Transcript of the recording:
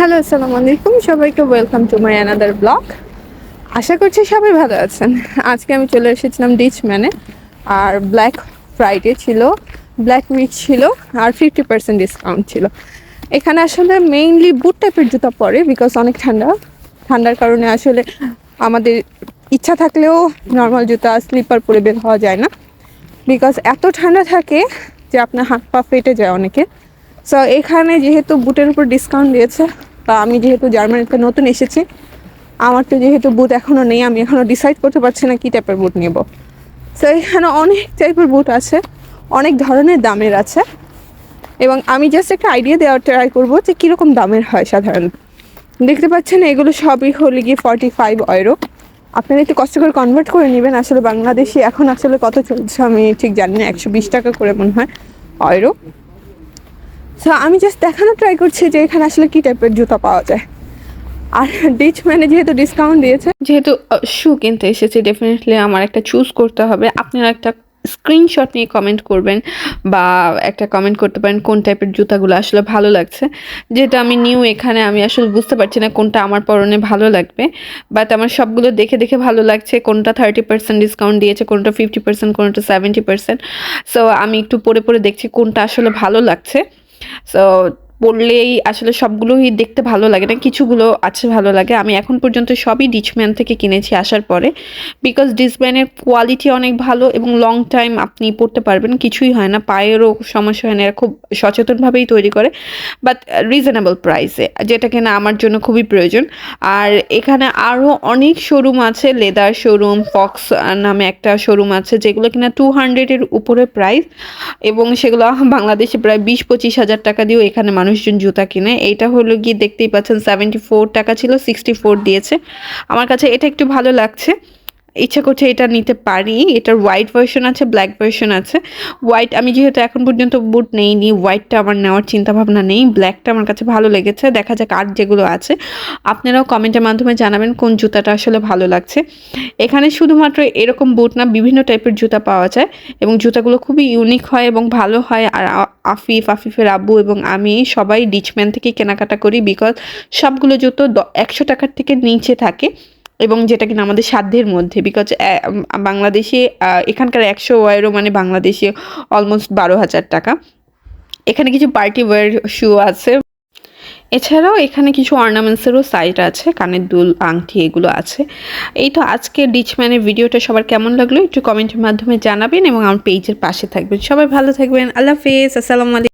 Hello, আসসালামু আলাইকুম। সবাইকে welcome to my another blog আশা করছি সবাই ভালো আছেন। আজকে আমি চলে এসেছিলাম ডিচ ম্যানে আর ব্ল্যাক ফ্রাইডে ছিল ব্ল্যাক উইক ছিল, আর ফিফটি পার্সেন্ট ডিসকাউন্ট ছিল। এখানে আসলে মেইনলি বুট টাইপের জুতা পরে বিকজ অনেক ঠান্ডা। ঠান্ডার কারণে আসলে আমাদের ইচ্ছা থাকলেও নর্মাল জুতা স্লিপার পরে বের হওয়া যায় না। বিকজ এত ঠান্ডা থাকে যে আপনার হাত পা ফেটে যায় অনেকে। সো এখানে যেহেতু বুটের উপর ডিসকাউন্ট দিয়েছে বা আমি যেহেতু জার্মানিতে নতুন এসেছি, আমার তো যেহেতু বুট এখনও নেই, আমি এখনও ডিসাইড করতে পারছি না কী টাইপের বুট নেব। সো এখানে অনেক টাইপের বুট আছে, অনেক ধরনের দামের আছে এবং আমি জাস্ট একটা আইডিয়া দেওয়ার ট্রাই করব যে কীরকম দামের হয় সাধারণত দেখতে পাচ্ছেন এগুলো সবই হলে গিয়ে ফর্টি ফাইভ অয়রো আপনারা একটু কষ্ট করে কনভার্ট করে নেবেন, আসলে বাংলাদেশে এখন আসলে কত চলছে আমি ঠিক জানি না, একশো বিশ টাকা করে মনে হয় অয়রো সো আমি জাস্ট দেখানো ট্রাই করছি যে এখানে আসলে কী টাইপের জুতা পাওয়া যায়। আর ডিচ মানে যেহেতু ডিসকাউন্ট দিয়েছে। যেহেতু শু কিনতে এসেছি ডেফিনেটলি আমার একটা চুজ করতে হবে। আপনারা একটা স্ক্রিনশট নিয়ে কমেন্ট করবেন বা একটা কমেন্ট করতে পারেন কোন টাইপের জুতাগুলো আসলে ভালো লাগছে। যেহেতু আমি নিউ এখানে আমি আসলে বুঝতে পারছি না কোনটা আমার পরনে ভালো লাগবে। বাট আমার সবগুলো দেখে দেখে ভালো লাগছে, কোনটা থার্টি পার্সেন্ট ডিসকাউন্ট দিয়েছে, কোনটা ফিফটি পার্সেন্ট কোনটা সেভেন্টি পার্সেন্ট সো আমি একটু পরে পরে দেখছি কোনটা আসলে ভালো লাগছে। সো পড়লেই আসলে সবগুলোই দেখতে ভালো লাগে না, কিছুগুলো আছে ভালো লাগে। আমি এখন পর্যন্ত সবই ডিচম্যান থেকে কিনেছি আসার পরে। বিকজ ডিচম্যানের কোয়ালিটি অনেক ভালো এবং লং টাইম আপনি পড়তে পারবেন, কিছুই হয় না, পায়েরও সমস্যা হয় না, এরা খুব সচেতনভাবেই তৈরি করে। বাট রিজনেবল প্রাইসে যেটা কিনা আমার জন্য খুবই প্রয়োজন। আর এখানে আরও অনেক শোরুম আছে লেদার শোরুম ফক্স নামে একটা শোরুম আছে, যেগুলো কিনা টু হান্ড্রেডের উপরে প্রাইস এবং সেগুলো বাংলাদেশে প্রায় বিশ পঁচিশ হাজার টাকা দিয়েও এখানে মানুষজন জুতা কিনে, এইটা হলো গিয়ে দেখতেই পাচ্ছেন সেভেন্টি টাকা ছিল সিক্সটি দিয়েছে। আমার কাছে এটা একটু ভালো লাগছে। ইচ্ছা করছে এটা নিতে পারি। এটার হোয়াইট ভার্সন আছে ব্ল্যাক ভার্সন আছে। হোয়াইট আমি যেহেতু এখন পর্যন্ত বুট নেইনি হোয়াইটটা আমার নেওয়ার চিন্তাভাবনা নেই ব্ল্যাকটা আমার কাছে ভালো লেগেছে। দেখা যাক আর যেগুলো আছে। আপনারাও কমেন্টের মাধ্যমে জানাবেন কোন জুতাটা আসলে ভালো লাগছে। এখানে শুধুমাত্র এরকম বুট না, বিভিন্ন টাইপের জুতা পাওয়া যায় এবং জুতাগুলো খুবই ইউনিক হয় এবং ভালো হয়। আর আফিফ, আফিফের আব্বু এবং আমি সবাই ডিচম্যান থেকে কেনাকাটা করি বিকজ সবগুলো জুতো একশো টাকার থেকে নিচে থাকে। এবং যেটা কিনা আমাদের সাধ্যের মধ্যে বিকজ বাংলাদেশে এখানকার একশো ওয়ারও মানে বাংলাদেশে অলমোস্ট বারো হাজার টাকা। এখানে কিছু পার্টি ওয়্যার শু আছে। এছাড়াও এখানে কিছু অর্নামেন্টসেরও সাইট আছে, কানের দুল, আংটি এগুলো আছে। এই তো আজকে ডিচম্যানের ভিডিওটা সবার কেমন লাগল একটু কমেন্টের মাধ্যমে জানাবেন এবং আমার পেজের পাশে থাকবেন। সবাই ভালো থাকবেন। আল্লাহ হাফেজ। আসসালামু আলাইকুম।